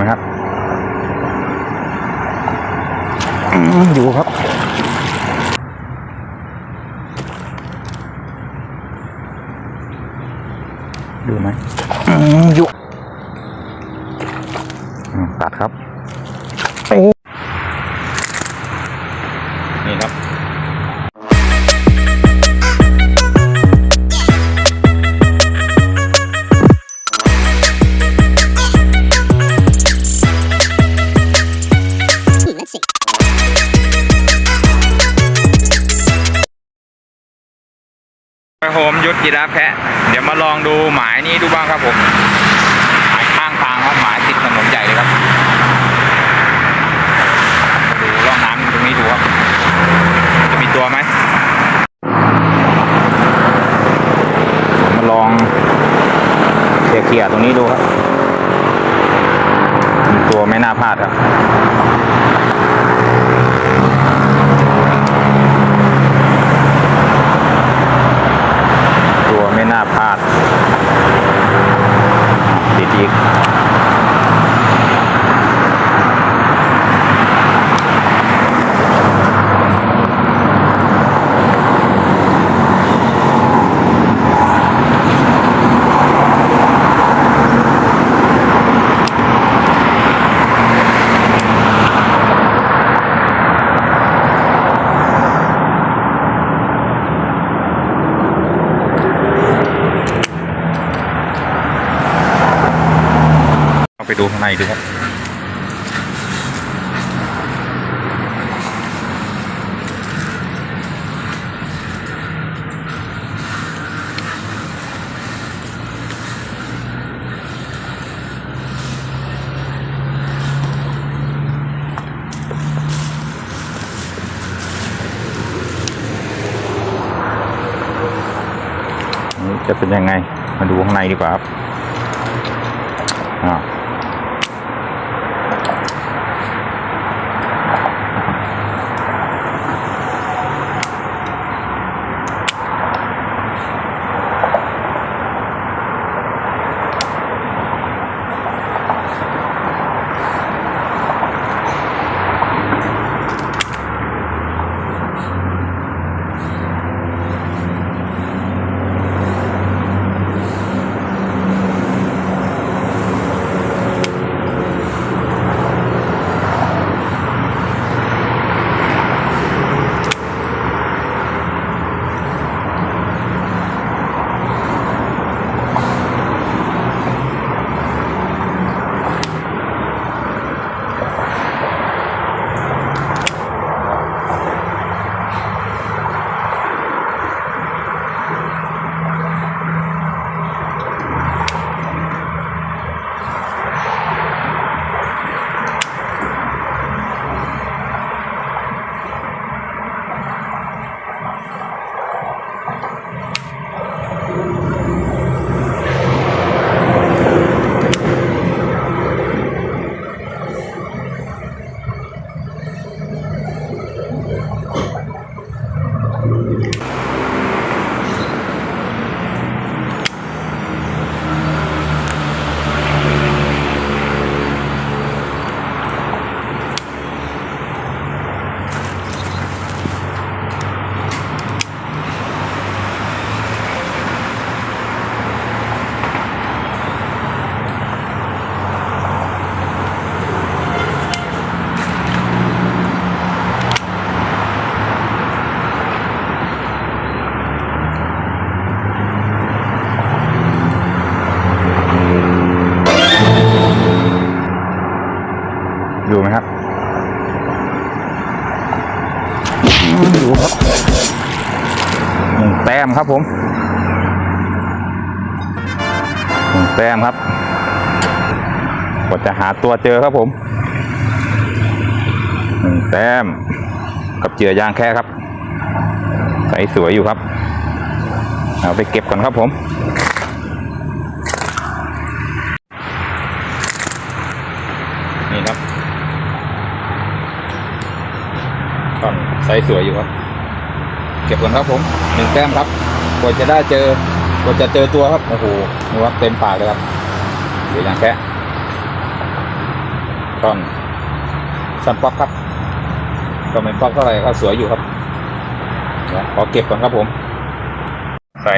ไหมครับอืมอยู่ครับอยู่ไหมอืมอยู่อืมตัดครับโอ้นี่ครับ ยีราฟแคะเดี๋ยวมาลองดูหมายนี้ดูบ้างครับผมหมายข้างทางครับหมายติดถนนใหญ่เลยครับดูร่องน้ำตรงนี้ดูครับจะมีตัวไหมมาลองเคลียร์ๆตรงนี้ดูครับ ตัวไม่น่าพลาดครับ ตัว ไม่น่าพลาดติดอีกเอา ไปดูข้างในดูครับนี่จะเป็นยังไง มาดูข้างในดีกว่าครับ ครับผมแต้มครับกว่าจะหาตัวเจอครับผมแต้มกับเจือยางแค่ครับใสสวยอยู่ครับ เอาไปเก็บก่อนครับผมนี่ครับก่อนไซส์สวยอยู่ครับ ก็บก่อนครับผมหนึ่งแต้มครับกว่าจะได้เจอกว่าจะเจอตัวครับโอ้โหนี่ครับเต็มปากเลยครับเดี๋ยวยังแค่ก้อนซันป๊อกครับก็ไม่ป๊อกเท่าไหร่ก็สวยอยู่ครับขอเก็บก่อนครับผมใส่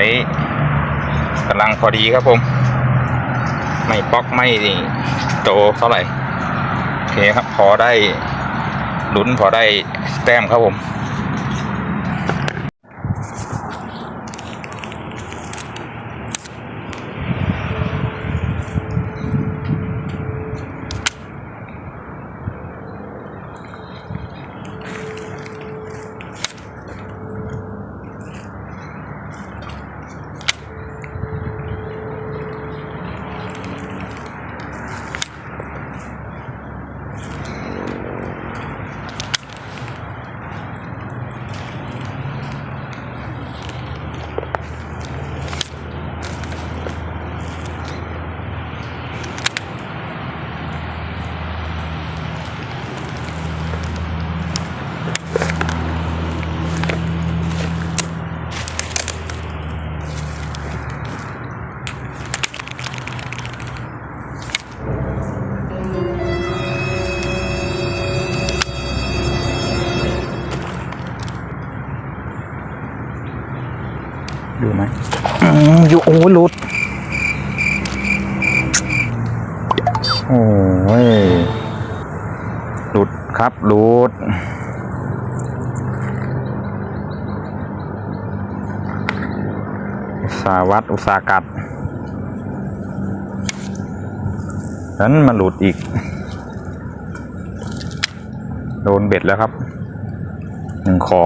กำลังพอดีครับผม ไม่ป๊อกไม่โตเท่าไหร่โอเคครับพอได้ลุ้นพอได้แต้มครับผม ไหมอืมอยู่โอ้ยหลุด โอ้ยหลุดครับหลุดอุตสาห์วัดอุตสาหกัดนั้นมาหลุดอีก โดนเบ็ดแล้วครับ หนึ่งขอ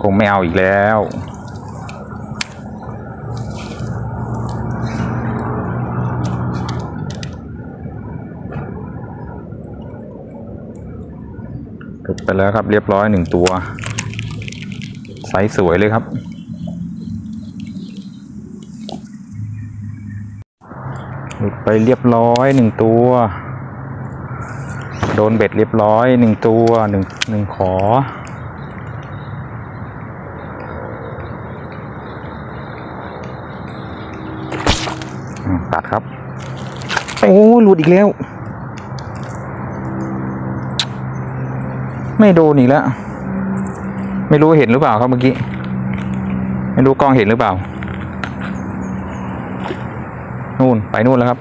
คงไม่เอาอีกแล้ว ไปแล้วครับ เรียบร้อยหนึ่งตัว ไซส์สวยเลยครับ หลุดไปเรียบร้อยหนึ่งตัว โดนเบ็ดเรียบร้อยหนึ่งตัวหนึ่งหนึ่งขอตัดครับ โอ้หลุดอีกแล้ว ไม่โดนอีกแล้ว ไม่รู้เห็นหรือเปล่าครับเมื่อกี้ ไม่รู้กล้องเห็นหรือเปล่า นู่นไปนู่นแล้วครับ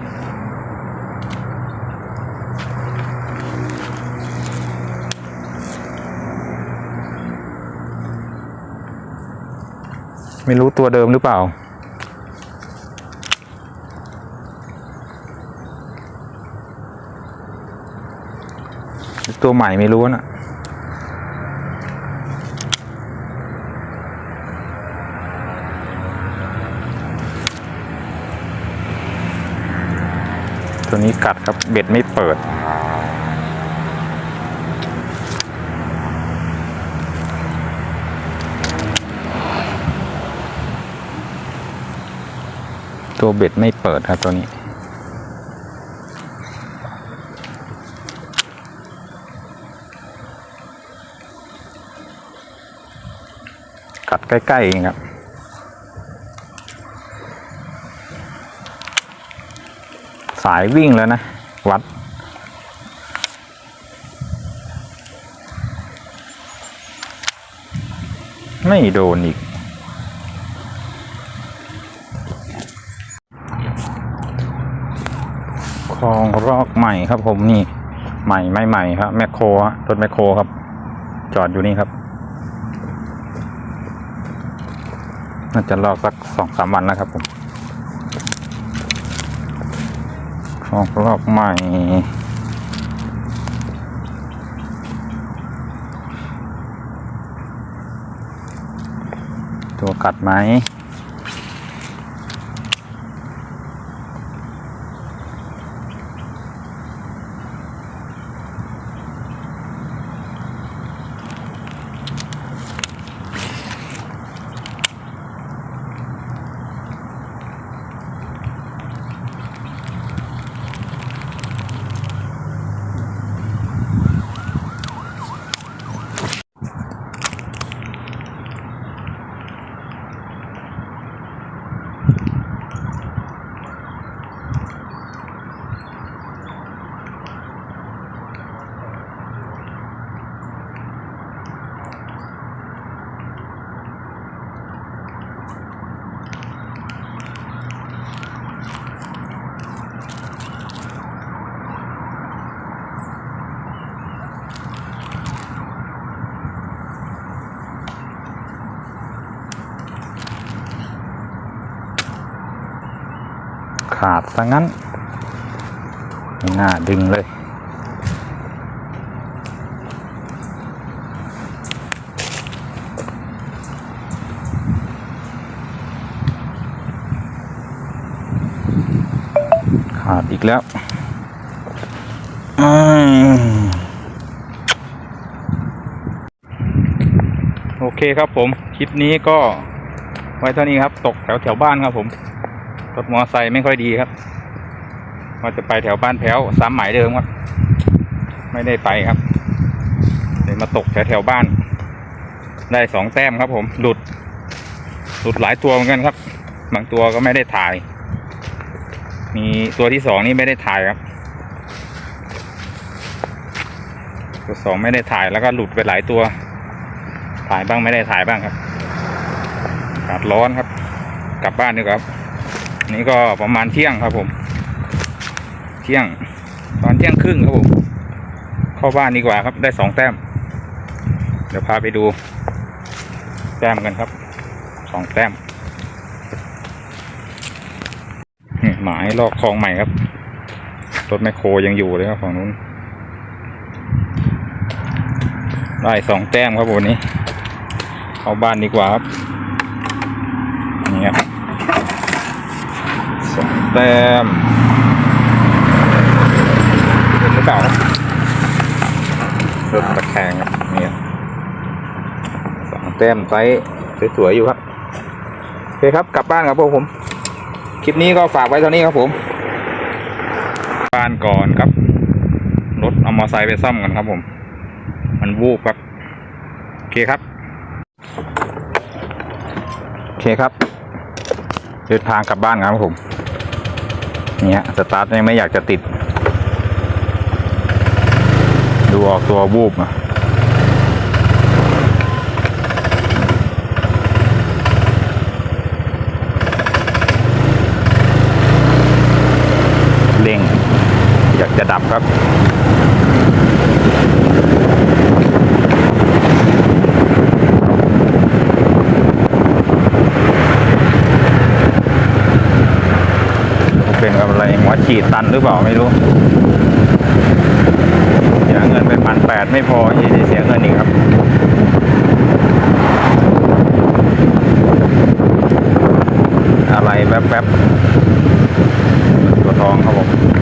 ไม่รู้ตัวเดิมหรือเปล่าตัวใหม่ไม่รู้น่ะ ตัวนี้กัดครับเบ็ดไม่เปิด ตัวเบ็ดไม่เปิดครับตัวนี้กัดใกล้ๆเองครับ สายวิ่งแล้วนะ วัด ไม่โดนอีก คลองรอกใหม่ครับผมนี่ ใหม่ไม่ใหม่ครับ แมคโครรถแมคโครครับ จอดอยู่นี่ครับ น่าจะรอสักสองสามวันแล้วครับผม ออกรอกใหม่ตัวกัดไหม ขาดซะงั้นไม่น่าดึงเลย ขาดอีกแล้วอโอเคครับผม คลิปนี้ก็ไว้เท่านี้ครับ ตกแถวแถวบ้านครับผม รถมอเตอร์ไซค์ไม่ค่อยดีครับว่าจะไปแถวบ้านแถวสามหมายเดิมครับ ไม่ได้ไปครับเลยวมาตกแถวแถวบ้าน ได้สองแต้มครับ ผมหลุดหลุดหลายตัวเหมือนกันครับ บางตัวก็ไม่ได้ถ่าย มีตัวที่สองนี่ไม่ได้ถ่ายครับ ตัวสองไม่ได้ถ่ายแล้วก็หลุดไปหลายตัว ถ่ายบ้างไม่ได้ถ่ายบ้างครับอากาศร้อนครับ กลับบ้านดีกว่าครับ นี่ก็ประมาณเที่ยงครับผม เที่ยง ตอนเที่ยงครึ่งครับผม เข้าบ้านดีกว่าครับได้สองแต้ม เดี๋ยวพาไปดู แต้มกันครับสองแต้มหมายลอกคลองใหม่ครับรถแมคโครยังอยู่เลยครับฝั่งนู้น ได้สองแต้มครับวันนี้เข้าบ้านดีกว่าครับ นี่ครับสอง แต้มเห็นหรือเปล่าครับรถตะแคงครับนี่ครับสองแต้มไซส์สวยๆอยู่ครับโอเคครับกลับบ้านครับพวกผม คลิปนี้ก็ฝากไว้เท่านี้ครับผม บ้านก่อนครับ รถเอามอไซค์ไปซ่อมกันครับผม มันวูบครับ โอเคครับ โอเคครับ เดินทางกลับบ้านครับผม เนี่ยสตาร์ทยังไม่อยากจะติด ดูออกตัววูบอะเร่งอยากจะดับครับ เป็นกับี่ตันหรือเปล่าไม่รู้เสียเงินไปพันแปดไม่พอยังจะเสียเงินอีกครับอะไรแป๊บๆตัวทองครับผม